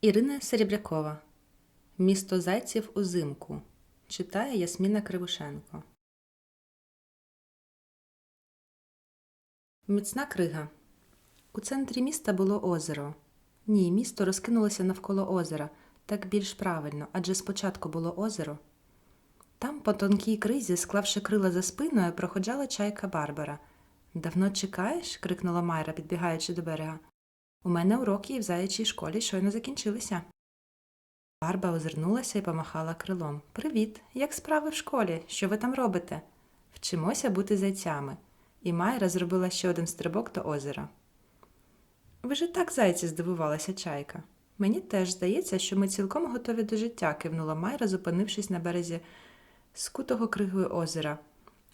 Ірина Серебрякова Місто зайців узимку читає Ясміна Кривошенко. Міцна крига. У центрі міста було озеро. Ні, місто розкинулося навколо озера, так більш правильно, адже спочатку було озеро. Там, по тонкій кризі, склавши крила за спиною, проходжала чайка Барбара. Давно чекаєш? крикнула Майра, підбігаючи до берега. У мене уроки і в заячій школі щойно закінчилися. Барба озирнулася і помахала крилом. Привіт! Як справи в школі? Що ви там робите? Вчимося бути зайцями. І Майра зробила ще один стрибок до озера. Ви ж і так зайці, здивувалася чайка. Мені теж здається, що ми цілком готові до життя, кивнула Майра, зупинившись на березі скутого кригою озера.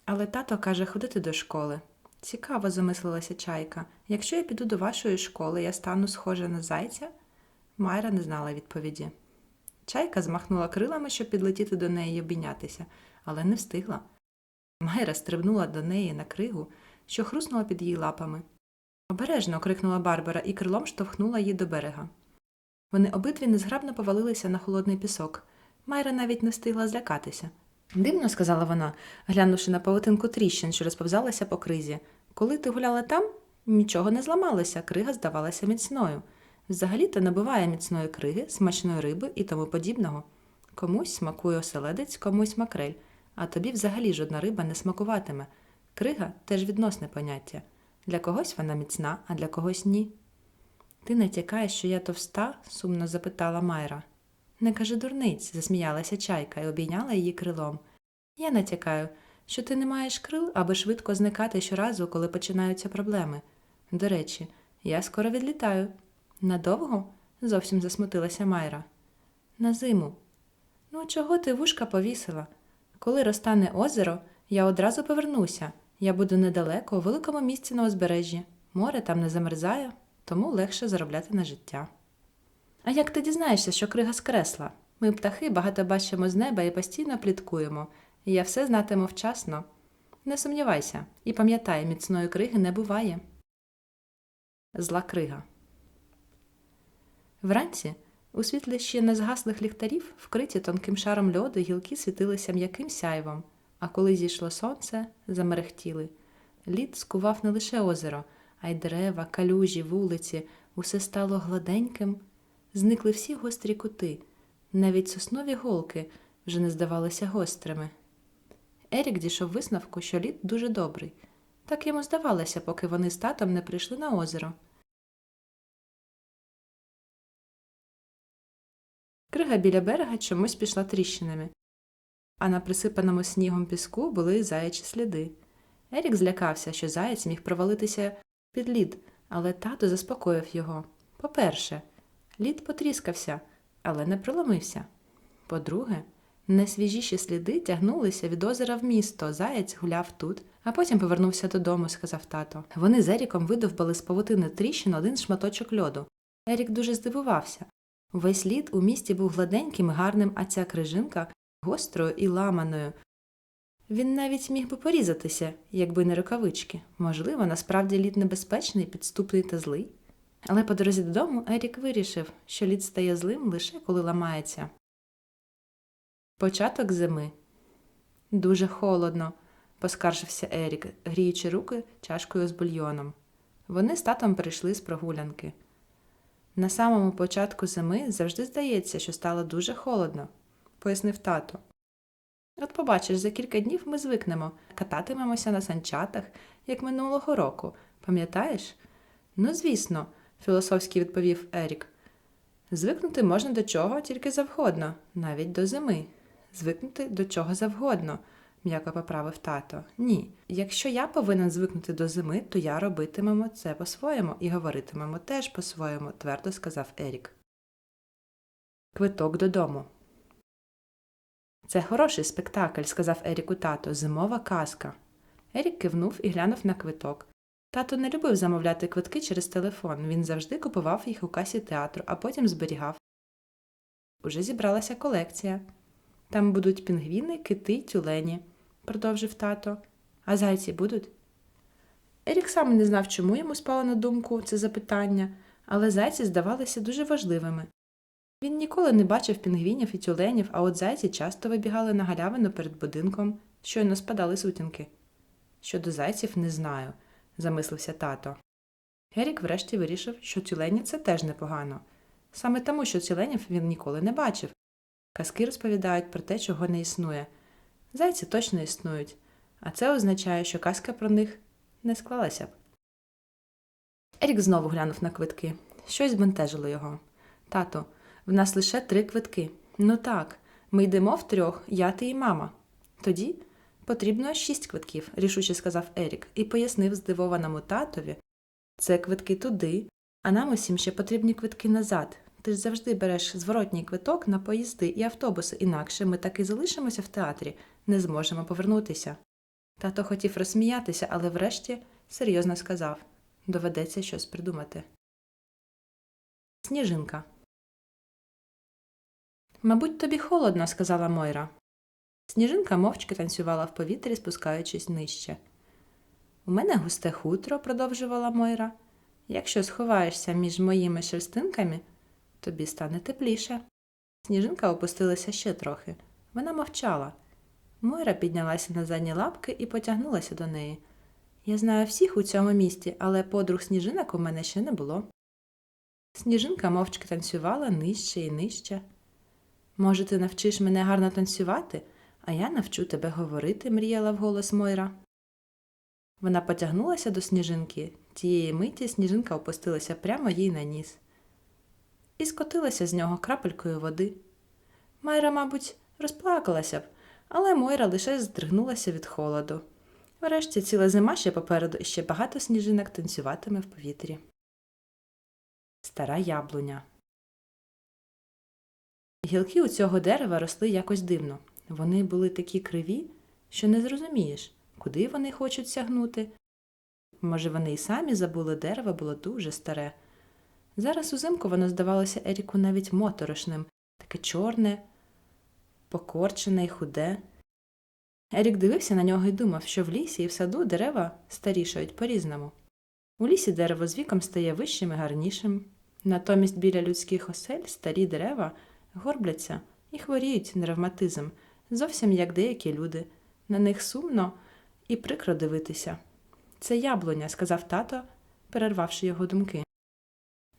Але тато каже ходити до школи. Цікаво, замислилася чайка. Якщо я піду до вашої школи, я стану схожа на зайця? Майра не знала відповіді. Чайка змахнула крилами, щоб підлетіти до неї і обійнятися, але не встигла. Майра стрибнула до неї на кригу, що хруснула під її лапами. Обережно. крикнула Барбара і крилом штовхнула її до берега. Вони обидві незграбно повалилися на холодний пісок. Майра навіть не встигла злякатися. Дивно, сказала вона, глянувши на павутинку тріщин, що розповзалася по кризі. Коли ти гуляла там, нічого не зламалося, крига здавалася міцною. Взагалі-то не буває міцної криги, смачної риби і тому подібного. Комусь смакує оселедець, комусь макрель, а тобі взагалі жодна риба не смакуватиме. Крига теж відносне поняття. Для когось вона міцна, а для когось ні. Ти натякаєш, що я товста? сумно запитала Майра. Не кажи дурниць, засміялася чайка і обійняла її крилом. Я натякаю, що ти не маєш крил, аби швидко зникати щоразу, коли починаються проблеми. До речі, я скоро відлітаю. Надовго? зовсім засмутилася Майра. На зиму. Ну, чого ти вушка повісила? Коли розтане озеро, я одразу повернуся. Я буду недалеко, у великому місці на узбережжі. Море там не замерзає, тому легше заробляти на життя. А як ти дізнаєшся, що крига скресла? Ми птахи багато бачимо з неба і постійно пліткуємо, і я все знатиму вчасно. Не сумнівайся, і пам'ятай, міцної криги не буває. Зла крига. Вранці, у світлі ще не ліхтарів, вкриті тонким шаром льоду, гілки світилися м'яким сяйвом, а коли зійшло сонце, замерехтіли. Лід скував не лише озеро, а й дерева, калюжі, вулиці, усе стало гладеньким, зникли всі гострі кути, навіть соснові голки вже не здавалися гострими. Ерік дійшов висновку, що лід дуже добрий. Так йому здавалося, поки вони з татом не прийшли на озеро. Крига біля берега чомусь пішла тріщинами, а на присипаному снігом піску були заячі сліди. Ерік злякався, що заєць міг провалитися під лід, але тато заспокоїв його. По-перше, лід потріскався, але не проломився. По-друге, найсвіжіші сліди тягнулися від озера в місто. Заєць гуляв тут, а потім повернувся додому, сказав тато. Вони з Еріком видовбали з павутини тріщин один шматочок льоду. Ерік дуже здивувався. Весь лід у місті був гладеньким і гарним, а ця крижинка гострою і ламаною. Він навіть міг би порізатися, якби не рукавички. Можливо, насправді лід небезпечний, підступний та злий. Але по дорозі додому Ерік вирішив, що лід стає злим лише коли ламається. Початок зими. Дуже холодно, поскаржився Ерік, гріючи руки чашкою з бульйоном. Вони з татом прийшли з прогулянки. На самому початку зими завжди здається, що стало дуже холодно, пояснив тато. От побачиш, за кілька днів ми звикнемо, кататимемося на санчатах, як минулого року, пам'ятаєш? Ну, звісно, філософськи відповів Ерік. Звикнути можна до чого тільки завгодно, навіть до зими. Звикнути до чого завгодно, м'яко поправив тато. Ні. Якщо я повинен звикнути до зими, то я робитимемо це по-своєму і говоритимемо теж по-своєму, твердо сказав Ерік. Квиток додому. Це хороший спектакль, сказав Еріку тато, зимова казка. Ерік кивнув і глянув на квиток. Тато не любив замовляти квитки через телефон. Він завжди купував їх у касі театру, а потім зберігав. Уже зібралася колекція. Там будуть пінгвіни, кити тюлені, продовжив тато. А зайці будуть? Ерік сам не знав, чому йому спало на думку це запитання, але зайці здавалися дуже важливими. Він ніколи не бачив пінгвінів і тюленів, а от зайці часто вибігали на галявину перед будинком, щойно спадали сутінки. Щодо зайців не знаю, замислився тато. Герік врешті вирішив, що тюлені це теж непогано. Саме тому, що тюленів він ніколи не бачив. Казки розповідають про те, чого не існує. Зайці точно існують, а це означає, що казка про них не склалася б. Ерік знову глянув на квитки. Щось бентежило його. Тато, в нас лише три квитки. Ну так, ми йдемо втрьох, я ти і мама. Тоді потрібно шість квитків, рішуче сказав Ерік, і пояснив здивованому татові. Це квитки туди, а нам усім ще потрібні квитки назад. Ти ж завжди береш зворотній квиток на поїзди і автобуси, інакше ми так і залишимося в театрі, не зможемо повернутися. Тато хотів розсміятися, але врешті серйозно сказав доведеться щось придумати. Сніжинка. Мабуть, тобі холодно, сказала Мойра. Сніжинка мовчки танцювала в повітрі, спускаючись нижче. У мене густе хутро, продовжувала Мойра. Якщо сховаєшся між моїми шерстинками, тобі стане тепліше. Сніжинка опустилася ще трохи. Вона мовчала. Мойра піднялася на задні лапки і потягнулася до неї. Я знаю всіх у цьому місті, але подруг сніжинок у мене ще не було. Сніжинка мовчки танцювала нижче і нижче. Може, ти навчиш мене гарно танцювати, а я навчу тебе говорити, мріяла вголос Мойра. Вона потягнулася до сніжинки. Тієї миті сніжинка опустилася прямо їй на ніс і скотилася з нього крапелькою води. Майра, мабуть, розплакалася б, але Мойра лише здригнулася від холоду. Врешті ціла зима ще попереду і ще багато сніжинок танцюватиме в повітрі. Стара яблуня. Гілки у цього дерева росли якось дивно. Вони були такі криві, що не зрозумієш, куди вони хочуть сягнути. Може, вони й самі забули дерево було дуже старе. Зараз узимку воно здавалося Еріку навіть моторошним, таке чорне, покорчене й худе. Ерік дивився на нього і думав, що в лісі і в саду дерева старішають по-різному. У лісі дерево з віком стає вищим і гарнішим, натомість біля людських осель старі дерева горбляться і хворіють на ревматизм, зовсім як деякі люди. На них сумно і прикро дивитися. Це яблуня, сказав тато, перервавши його думки.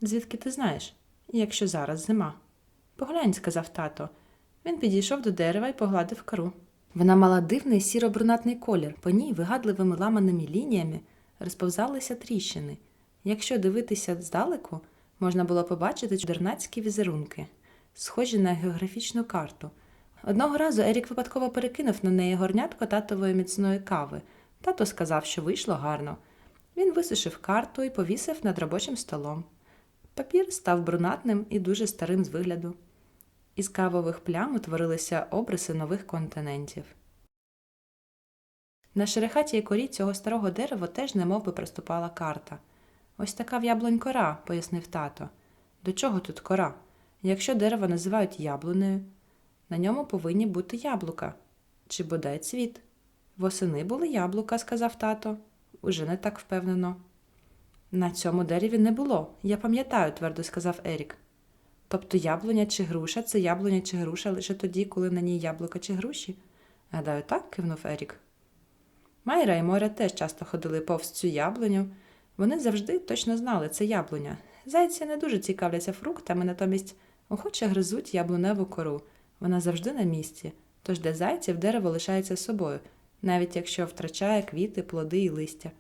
Звідки ти знаєш, якщо зараз зима? Поглянь, сказав тато. Він підійшов до дерева і погладив кору. Вона мала дивний сіро-брунатний колір, по ній вигадливими ламаними лініями розповзалися тріщини. Якщо дивитися здалеку, можна було побачити чудернацькі візерунки, схожі на географічну карту. Одного разу Ерік випадково перекинув на неї горнятко татової міцної кави. Тато сказав, що вийшло гарно. Він висушив карту і повісив над робочим столом. Папір став брунатним і дуже старим з вигляду. Із кавових плям утворилися обриси нових континентів. На шерехатій корі цього старого дерева теж немов би проступала карта. Ось така в яблунь кора, пояснив тато. До чого тут кора? Якщо дерево називають яблунею, на ньому повинні бути яблука чи бодай цвіт. Восени були яблука, сказав тато, уже не так впевнено. На цьому дереві не було, я пам'ятаю, твердо сказав Ерік. Тобто яблуня чи груша це яблуня чи груша лише тоді, коли на ній яблука чи груші? Гадаю, так, кивнув Ерік. Майра і Моря теж часто ходили повз цю яблуню. Вони завжди точно знали, це яблуня. Зайці не дуже цікавляться фруктами, натомість охоче гризуть яблуневу кору. Вона завжди на місці, тож для зайців дерево лишається собою, навіть якщо втрачає квіти, плоди і листя.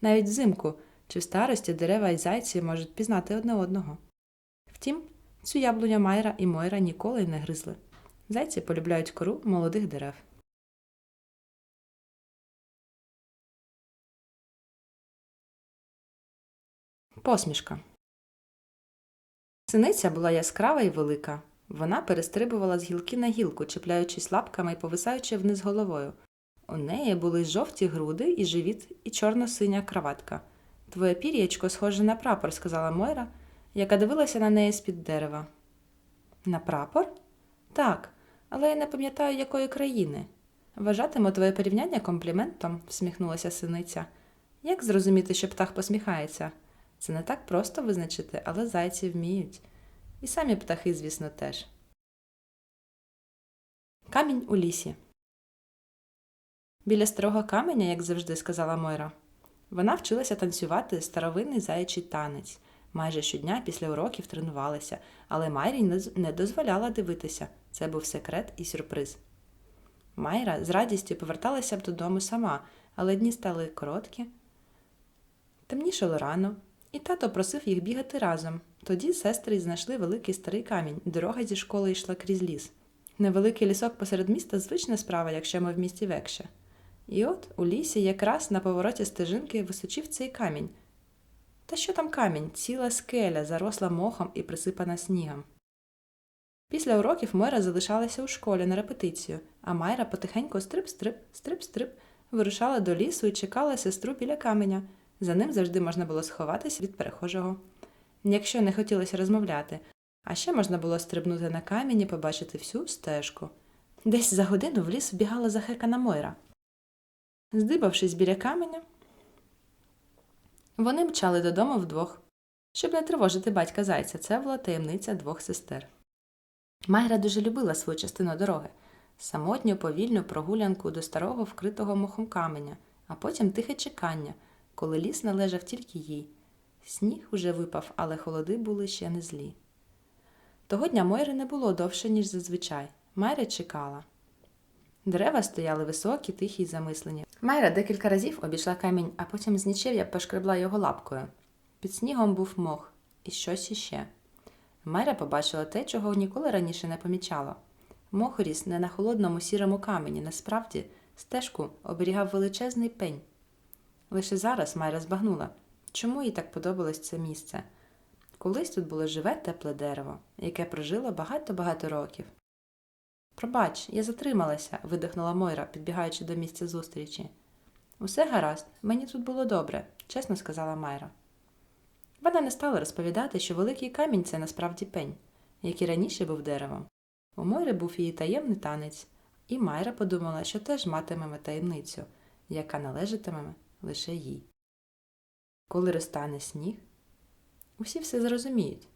Навіть взимку чи в старості дерева і зайці можуть пізнати одне одного. Втім, цю яблуня Майра і Мойра ніколи не гризли. Зайці полюбляють кору молодих дерев. Посмішка. Синиця була яскрава і велика. Вона перестрибувала з гілки на гілку, чіпляючись лапками і повисаючи вниз головою. У неї були жовті груди і живіт, і чорно-синя краватка. Твоє пір'ячко схоже на прапор, сказала Мойра, яка дивилася на неї з-під дерева. На прапор? Так, але я не пам'ятаю, якої країни. Вважатиму твоє порівняння компліментом, всміхнулася синиця. Як зрозуміти, що птах посміхається? Це не так просто визначити, але зайці вміють. І самі птахи, звісно, теж. Камінь у лісі. Біля старого каменя, як завжди сказала Мойра, вона вчилася танцювати старовинний заячий танець. Майже щодня після уроків тренувалася, але Майрі не дозволяла дивитися. Це був секрет і сюрприз. Майра з радістю поверталася б додому сама, але дні стали короткі. Темнішало рано, і тато просив їх бігати разом. Тоді сестри знайшли великий старий камінь. Дорога зі школи йшла крізь ліс. Невеликий лісок посеред міста звична справа, якщо ми в місті Векше. І от у лісі якраз на повороті стежинки височив цей камінь. Та що там камінь? Ціла скеля, заросла мохом і присипана снігом. Після уроків Мойра залишалася у школі на репетицію, а Майра потихеньку стрип-стрип, стрип-стрип вирушала до лісу і чекала сестру біля каменя. За ним завжди можна було сховатися від перехожого. Якщо не хотілося розмовляти, а ще можна було стрибнути на камінь і побачити всю стежку. Десь за годину в ліс вбігала захекана Мойра. Здибавшись біля каменя, вони мчали додому вдвох. Щоб не тривожити батька зайця, це була таємниця двох сестер. Майра дуже любила свою частину дороги самотню повільну прогулянку до старого вкритого мохом каменя, а потім тихе чекання, коли ліс належав тільки їй. Сніг уже випав, але холоди були ще не злі. Того дня Мойри не було довше, ніж зазвичай. Майра чекала. Дерева стояли високі, тихі й замислені. Майра декілька разів обійшла камінь, а потім з нічев'я пошкребла його лапкою. Під снігом був мох і щось іще. Майра побачила те, чого ніколи раніше не помічала. Мох ріс не на холодному сірому камені, насправді стежку оберігав величезний пень. Лише зараз Майра збагнула, чому їй так подобалось це місце. Колись тут було живе тепле дерево, яке прожило багато-багато років. Пробач, я затрималася, видихнула Мойра, підбігаючи до місця зустрічі. Усе гаразд, мені тут було добре, чесно сказала Майра. Вона не стала розповідати, що великий камінь це насправді пень, який раніше був деревом. У Мойри був її таємний танець, і Майра подумала, що теж матиме таємницю, яка належатиме лише їй. Коли розтане сніг, усі все зрозуміють,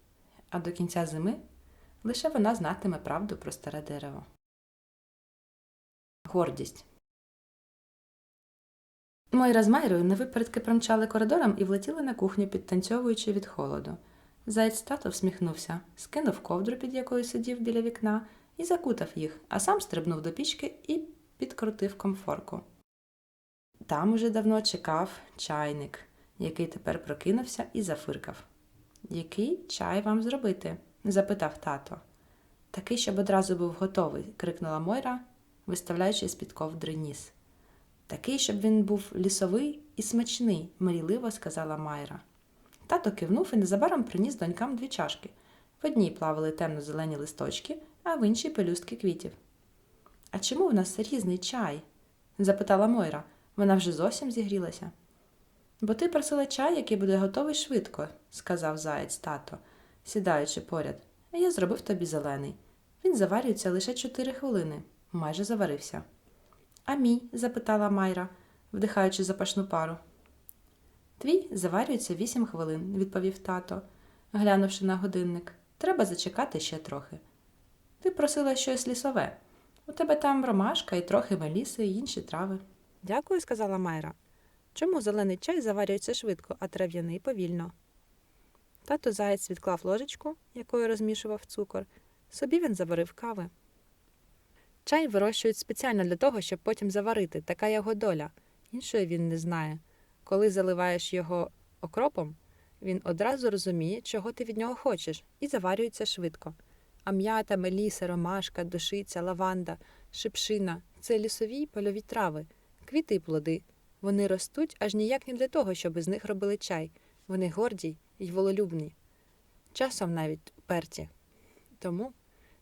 а до кінця зими лише вона знатиме правду про старе дерево. Гордість. Мойра з Майрою невипередки промчали коридором і влетіли на кухню, підтанцьовуючи від холоду. Заєць тато всміхнувся, скинув ковдру, під якою сидів біля вікна, і закутав їх, а сам стрибнув до пічки і підкрутив комфорку. Там уже давно чекав чайник, який тепер прокинувся і зафиркав. Який чай вам зробити? Запитав тато. Такий, щоб одразу був готовий, крикнула Мойра, виставляючи з-під ковдри ніс. Такий, щоб він був лісовий і смачний, мрійливо сказала Майра. Тато кивнув і незабаром приніс донькам дві чашки. В одній плавали темно-зелені листочки, а в іншій пелюстки квітів. А чому в нас різний чай? запитала Мойра. Вона вже зовсім зігрілася. Бо ти просила чай, який буде готовий швидко, сказав заєць тато, сідаючи поряд. Я зробив тобі зелений. Він заварюється лише чотири хвилини. Майже заварився. А мій? запитала Майра, вдихаючи запашну пару. Твій заварюється вісім хвилин, відповів тато, глянувши на годинник. Треба зачекати ще трохи. Ти просила щось лісове. У тебе там ромашка і трохи меліси і інші трави. Дякую, сказала Майра. Чому зелений чай заварюється швидко, а трав'яний повільно? Тато заєць відклав ложечку, якою розмішував цукор. Собі він заварив кави. Чай вирощують спеціально для того, щоб потім заварити. Така його доля. Іншої він не знає. Коли заливаєш його окропом, він одразу розуміє, чого ти від нього хочеш, і заварюється швидко. А м'ята, меліса, ромашка, душиця, лаванда, шипшина це лісові й польові трави, квіти й плоди. Вони ростуть аж ніяк не для того, щоб з них робили чай. Вони горді й вололюбні, часом навіть уперті. Тому,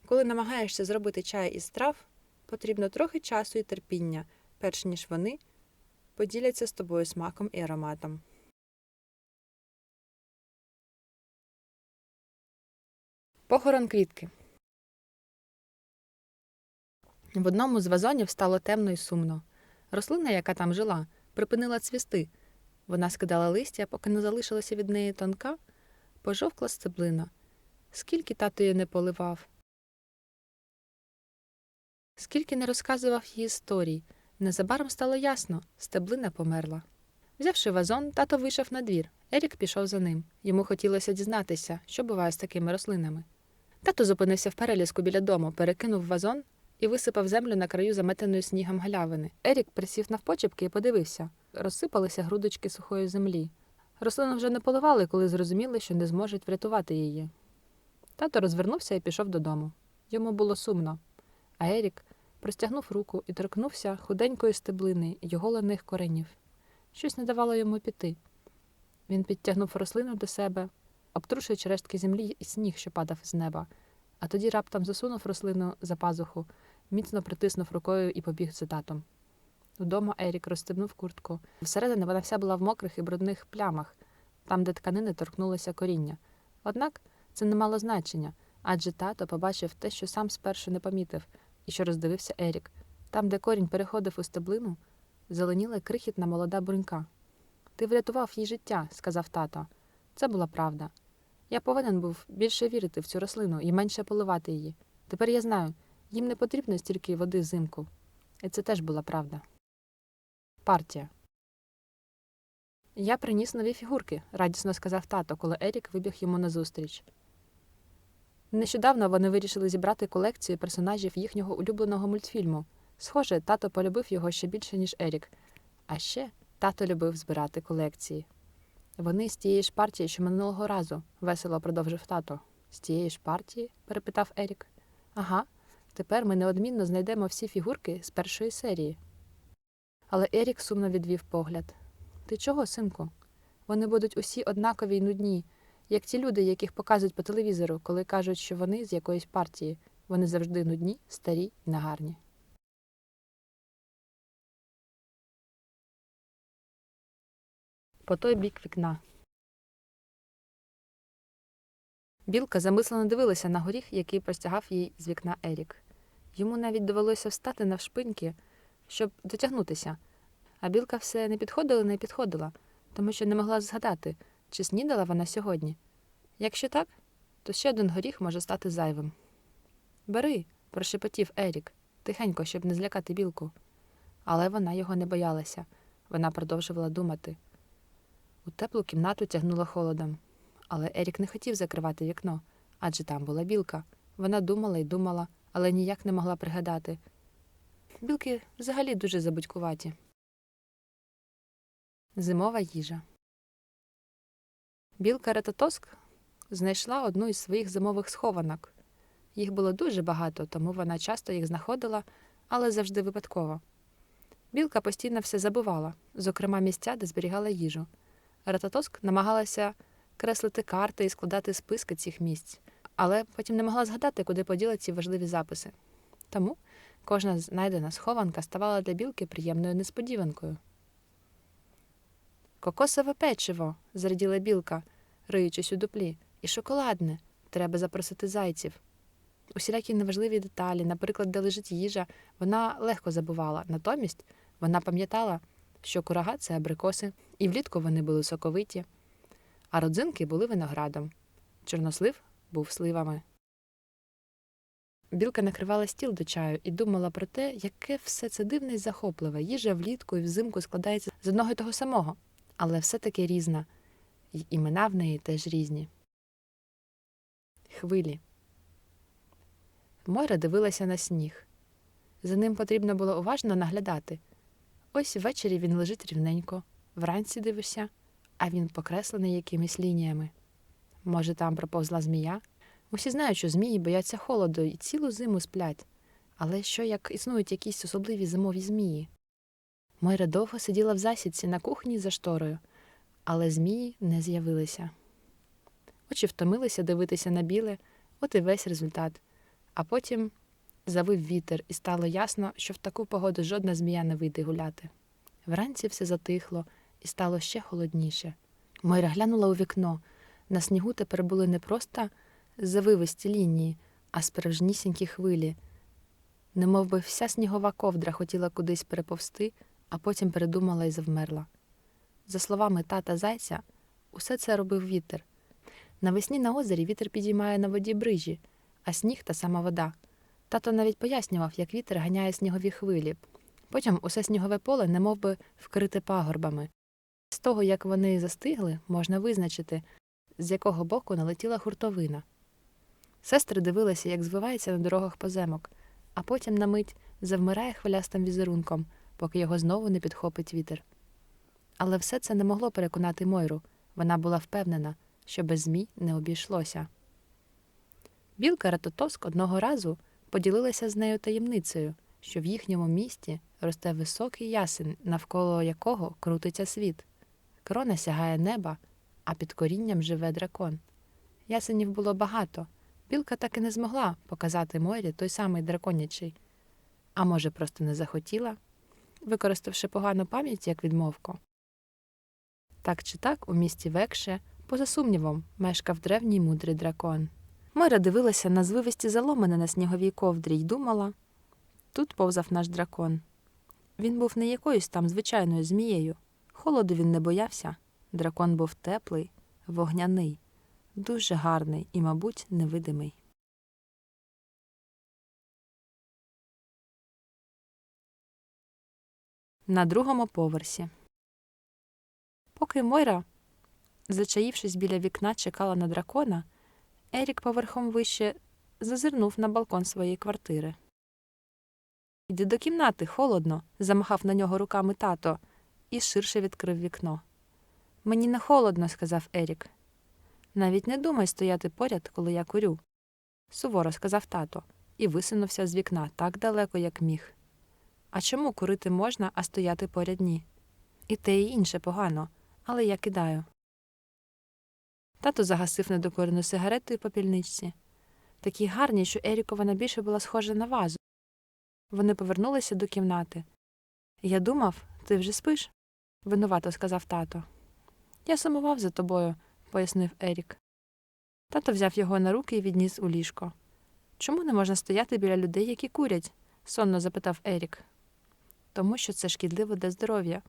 коли намагаєшся зробити чай із трав, потрібно трохи часу і терпіння, перш ніж вони поділяться з тобою смаком і ароматом. Похорон квітки. В одному з вазонів стало темно і сумно. Рослина, яка там жила, припинила цвісти. Вона скидала листя, поки не залишилася від неї тонка, пожовкла стеблина. Скільки тато її не поливав. Скільки не розказував їй історій, незабаром стало ясно стеблина померла. Взявши вазон, тато вийшов на двір. Ерік пішов за ним. Йому хотілося дізнатися, що буває з такими рослинами. Тато зупинився в переліску біля дому, перекинув вазон і висипав землю на краю заметеної снігом галявини. Ерік присів навпочепки і подивився. Розсипалися грудочки сухої землі. Рослину вже не поливали, коли зрозуміли, що не зможуть врятувати її. Тато розвернувся і пішов додому. Йому було сумно. А Ерік простягнув руку і торкнувся худенької стеблини й оголених коренів. Щось не давало йому піти. Він підтягнув рослину до себе, обтрушуючи рештки землі і сніг, що падав з неба, а тоді раптом засунув рослину за пазуху, міцно притиснув рукою і побіг за татом. Удома Ерік розстебнув куртку. Всередині вона вся була в мокрих і брудних плямах, там, де тканини торкнулося коріння. Однак це не мало значення, адже тато побачив те, що сам спершу не помітив, і що роздивився Ерік. Там, де корінь переходив у стеблину, зеленіла крихітна молода брунька. Ти врятував їй життя, сказав тато. Це була правда. Я повинен був більше вірити в цю рослину і менше поливати її. Тепер я знаю, їм не потрібно стільки води взимку. І це теж була правда. Партія. Я приніс нові фігурки, радісно сказав тато, коли Ерік вибіг йому назустріч. Нещодавно вони вирішили зібрати колекцію персонажів їхнього улюбленого мультфільму. Схоже, тато полюбив його ще більше, ніж Ерік. А ще тато любив збирати колекції. Вони з тієї ж партії, що минулого разу, весело продовжив тато. З тієї ж партії? перепитав Ерік. Ага, тепер ми неодмінно знайдемо всі фігурки з першої серії. Але Ерік сумно відвів погляд. Ти чого, синку? Вони будуть усі однакові й нудні, як ті люди, яких показують по телевізору, коли кажуть, що вони з якоїсь партії. Вони завжди нудні, старі й нагарні. По той бік вікна. Білка замислено дивилася на горіх, який простягав їй з вікна Ерік. Йому навіть довелося встати навшпиньки, щоб дотягнутися. А білка все не підходила, не підходила, тому що не могла згадати, чи снідала вона сьогодні. Якщо так, то ще один горіх може стати зайвим. Бери, прошепотів Ерік, тихенько, щоб не злякати білку. Але вона його не боялася. Вона продовжувала думати. У теплу кімнату тягнуло холодом. Але Ерік не хотів закривати вікно, адже там була білка. Вона думала й думала, але ніяк не могла пригадати. Білки взагалі дуже забудькуваті. Зимова їжа. Білка Ретатоск знайшла одну із своїх зимових схованок. Їх було дуже багато, тому вона часто їх знаходила, але завжди випадково. Білка постійно все забувала, зокрема місця, де зберігала їжу. Рататоск намагалася креслити карти і складати списки цих місць, але потім не могла згадати, куди поділа ці важливі записи. Тому кожна знайдена схованка ставала для білки приємною несподіванкою. Кокосове печиво, зраділа білка, риючись у дуплі, і шоколадне. Треба запросити зайців. Усілякі неважливі деталі, наприклад, де лежить їжа, вона легко забувала. Натомість вона пам'ятала, що курага це абрикоси, і влітку вони були соковиті, а родзинки були виноградом. Чорнослив був сливами. Білка накривала стіл до чаю і думала про те, яке все це дивне й захопливе. Їжа влітку і взимку складається з одного й того самого, але все таки різна, й імена в неї теж різні. Хвилі. Мойра дивилася на сніг. За ним потрібно було уважно наглядати. Ось ввечері він лежить рівненько, вранці дивишся, а він покреслений якимись лініями. Може, там проповзла змія? Усі знають, що змії бояться холоду і цілу зиму сплять. Але що як існують якісь особливі зимові змії? Мойра довго сиділа в засідці на кухні за шторою, але змії не з'явилися. Очі втомилися дивитися на біле, от і весь результат. А потім завив вітер, і стало ясно, що в таку погоду жодна змія не вийде гуляти. Вранці все затихло і стало ще холодніше. Мойра глянула у вікно. На снігу тепер були не просто завивисті лінії, а справжнісінькі хвилі. Немов би вся снігова ковдра хотіла кудись переповсти, а потім передумала і завмерла. За словами тата зайця, усе це робив вітер. Навесні на озері вітер підіймає на воді брижі, а сніг та сама вода. Тато навіть пояснював, як вітер ганяє снігові хвилі. Потім усе снігове поле немов би вкрите пагорбами. З того, як вони застигли, можна визначити, з якого боку налетіла хуртовина. Сестри дивилися, як звивається на дорогах поземок, а потім на мить завмирає хвилястим візерунком, поки його знову не підхопить вітер. Але все це не могло переконати Мойру. Вона була впевнена, що без змій не обійшлося. Білка Ратотоск одного разу поділилася з нею таємницею, що в їхньому місті росте високий ясен, навколо якого крутиться світ. Крона сягає неба, а під корінням живе дракон. Ясенів було багато. Білка так і не змогла показати Мойрі той самий драконячий. А може, просто не захотіла, використавши погану пам'ять як відмовку. Так чи так, у місті Векше, поза сумнівом, мешкав древній мудрий дракон. Мойра дивилася на звивисті заломини на сніговій ковдрі й думала тут повзав наш дракон. Він був не якоюсь там звичайною змією. Холоду він не боявся. Дракон був теплий, вогняний, дуже гарний і, мабуть, невидимий. На другому поверсі. Поки Мойра, зачаївшись біля вікна, чекала на дракона, Ерік поверхом вище зазирнув на балкон своєї квартири. Йди до кімнати, холодно, замахав на нього руками тато і ширше відкрив вікно. Мені не холодно, сказав Ерік. Навіть не думай стояти поряд, коли я курю, суворо сказав тато і висунувся з вікна так далеко, як міг. А чому курити можна, а стояти поряд ні? І те і інше погано, але я кидаю. Тато загасив недокурену сигарету і попільничці. Такі гарні, що Еріку вона більше була схожа на вазу. Вони повернулися до кімнати. Я думав, ти вже спиш? винувато сказав тато. Я сумував за тобою, пояснив Ерік. Тато взяв його на руки і відніс у ліжко. Чому не можна стояти біля людей, які курять? сонно запитав Ерік. Тому що це шкідливо для здоров'я.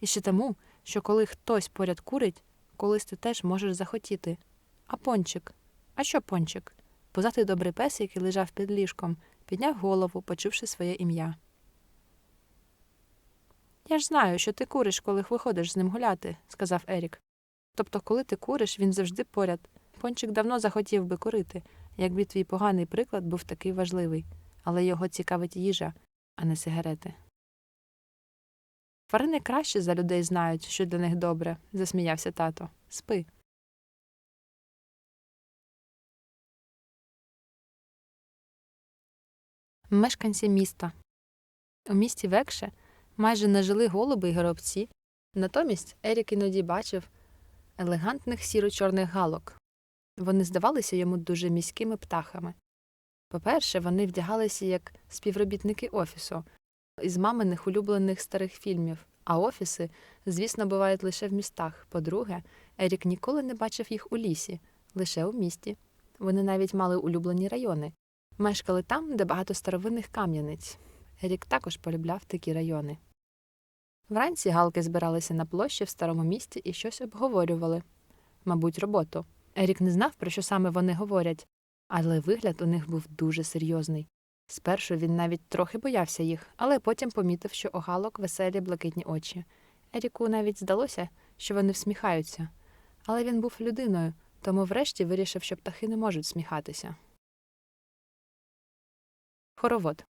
І ще тому, що коли хтось поряд курить, колись ти теж можеш захотіти. А пончик? А що пончик? Позатий добрий пес, який лежав під ліжком, підняв голову, почувши своє ім'я. Я ж знаю, що ти куриш, коли виходиш з ним гуляти, сказав Ерік. Тобто, коли ти куриш, він завжди поряд. Пончик давно захотів би курити, якби твій поганий приклад був такий важливий, але його цікавить їжа, а не сигарети. Тварини краще за людей знають, що для них добре, засміявся тато. Спи. Мешканці міста. У місті Векше майже не жили голуби й горобці. Натомість Ерік іноді бачив елегантних сіро-чорних галок. Вони здавалися йому дуже міськими птахами. По-перше, вони вдягалися як співробітники офісу із маминих улюблених старих фільмів, а офіси, звісно, бувають лише в містах. По-друге, Ерік ніколи не бачив їх у лісі, лише у місті. Вони навіть мали улюблені райони. Мешкали там, де багато старовинних кам'яниць. Ерік також полюбляв такі райони. Вранці галки збиралися на площі в старому місті і щось обговорювали мабуть, роботу. Ерік не знав, про що саме вони говорять, але вигляд у них був дуже серйозний. Спершу він навіть трохи боявся їх, але потім помітив, що у галок веселі блакитні очі. Еріку навіть здалося, що вони всміхаються. Але він був людиною, тому врешті вирішив, що птахи не можуть сміхатися. Хоровод.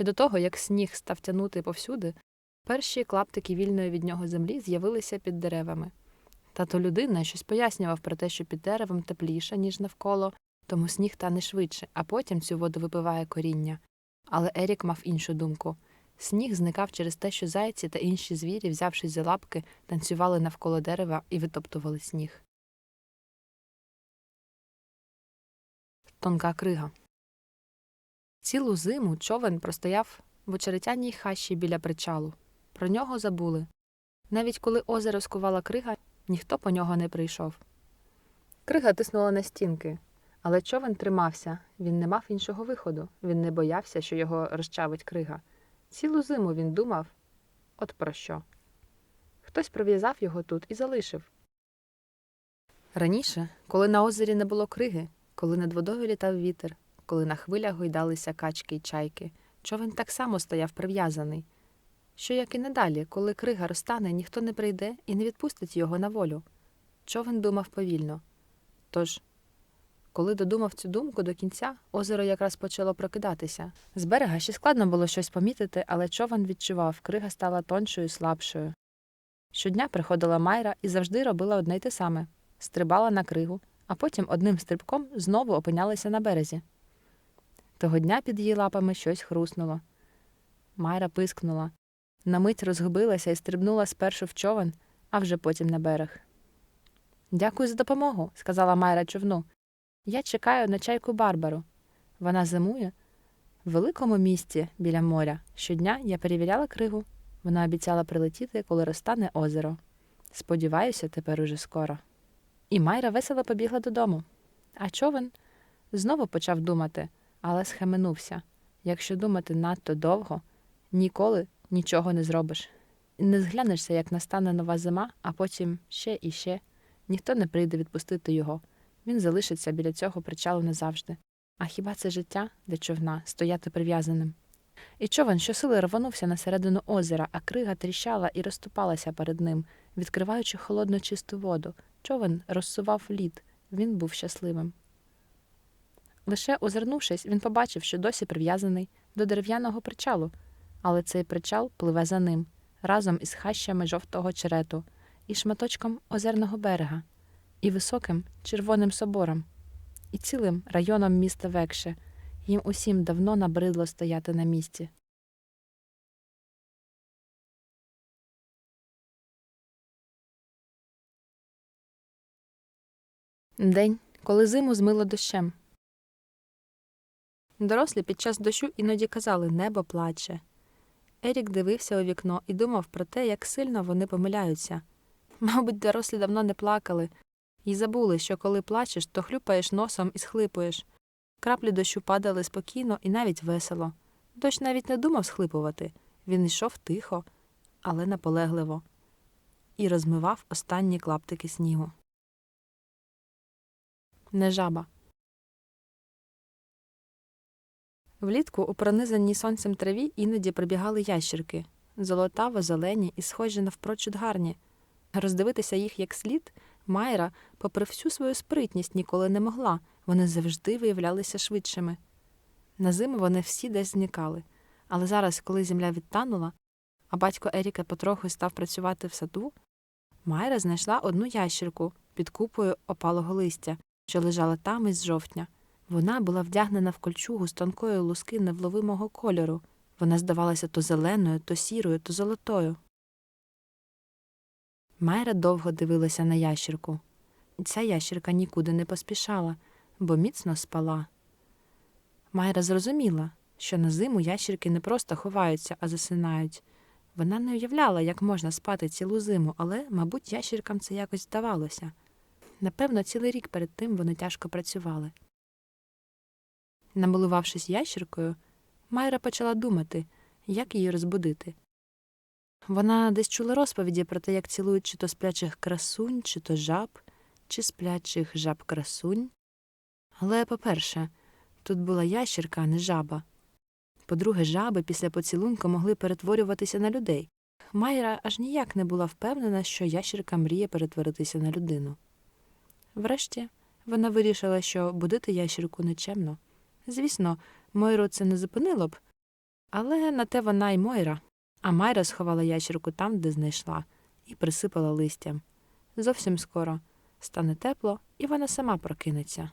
Ще до того, як сніг став тянути повсюди, перші клаптики вільної від нього землі з'явилися під деревами. Тато людина щось пояснював про те, що під деревом тепліше, ніж навколо, тому сніг тане швидше, а потім цю воду випиває коріння. Але Ерік мав іншу думку. Сніг зникав через те, що зайці та інші звірі, взявшись за лапки, танцювали навколо дерева і витоптували сніг. Тонка крига. Цілу зиму човен простояв в очеретяній хащі біля причалу. Про нього забули. Навіть коли озеро скувала крига, ніхто по нього не прийшов. Крига тиснула на стінки, але човен тримався, він не мав іншого виходу, він не боявся, що його розчавить крига. Цілу зиму він думав от про що. Хтось прив'язав його тут і залишив. Раніше, коли на озері не було криги, коли над водою літав вітер, коли на хвилях гойдалися качки й чайки, човен так само стояв прив'язаний. Що як і надалі, коли крига розтане, ніхто не прийде і не відпустить його на волю. Човен думав повільно. Тож, коли додумав цю думку до кінця, озеро якраз почало прокидатися. З берега ще складно було щось помітити, але човен відчував, крига стала тоншою і слабшою. Щодня приходила Майра і завжди робила одне й те саме стрибала на кригу, а потім одним стрибком знову опинялася на березі. Того дня під її лапами щось хруснуло. Майра пискнула. На мить розгубилася і стрибнула спершу в човен, а вже потім на берег. Дякую за допомогу, сказала Майра човну. Я чекаю на чайку Барбару. Вона зимує в великому місті біля моря. Щодня я перевіряла кригу. Вона обіцяла прилетіти, коли розтане озеро. Сподіваюся, тепер уже скоро. І Майра весело побігла додому. А човен знову почав думати, але схаменувся. Якщо думати надто довго, ніколи нічого не зробиш. Не зглянешся, як настане нова зима, а потім ще і ще. Ніхто не прийде відпустити його. Він залишиться біля цього причалу назавжди. А хіба це життя для човна стояти прив'язаним? І човен щосили рвонувся на середину озера, а крига тріщала і розступалася перед ним, відкриваючи холодну чисту воду. Човен розсував лід. Він був щасливим. Лише озирнувшись, він побачив, що досі прив'язаний до дерев'яного причалу, але цей причал пливе за ним разом із хащами жовтого черету, і шматочком озерного берега, і високим червоним собором, і цілим районом міста Векше. Їм усім давно набридло стояти на місці. День, коли зиму змило дощем. Дорослі під час дощу іноді казали небо плаче. Ерік дивився у вікно і думав про те, як сильно вони помиляються. Мабуть, дорослі давно не плакали і забули, що коли плачеш, то хлюпаєш носом і схлипуєш. Краплі дощу падали спокійно і навіть весело. Дощ навіть не думав схлипувати. Він йшов тихо, але наполегливо, і розмивав останні клаптики снігу. Не жаба. Влітку у пронизаній сонцем траві іноді прибігали ящірки золотаво зелені і схожі навпрочуд гарні. Роздивитися їх як слід Майра, попри всю свою спритність, ніколи не могла, вони завжди виявлялися швидшими. На зиму вони всі десь зникали, але зараз, коли земля відтанула, а батько Еріка потроху став працювати в саду, Майра знайшла одну ящірку під купою опалого листя, що лежала там із жовтня. Вона була вдягнена в кольчугу з тонкої луски невловимого кольору. Вона здавалася то зеленою, то сірою, то золотою. Майра довго дивилася на ящірку. Ця ящірка нікуди не поспішала, бо міцно спала. Майра зрозуміла, що на зиму ящірки не просто ховаються, а засинають. Вона не уявляла, як можна спати цілу зиму, але, мабуть, ящіркам це якось здавалося. Напевно, цілий рік перед тим вони тяжко працювали. Намилувавшись ящіркою, Майра почала думати, як її розбудити. Вона десь чула розповіді про те, як цілують чи то сплячих красунь, чи то жаб, чи сплячих жаб красунь. Але, по-перше, тут була ящірка, а не жаба. По-друге, жаби після поцілунку могли перетворюватися на людей. Майра аж ніяк не була впевнена, що ящірка мріє перетворитися на людину. Врешті, вона вирішила, що будити ящірку нечемно. Звісно, Мойру це не зупинило б, але на те вона й Мойра. А Майра сховала ящерку там, де знайшла, і присипала листям. Зовсім скоро стане тепло, і вона сама прокинеться.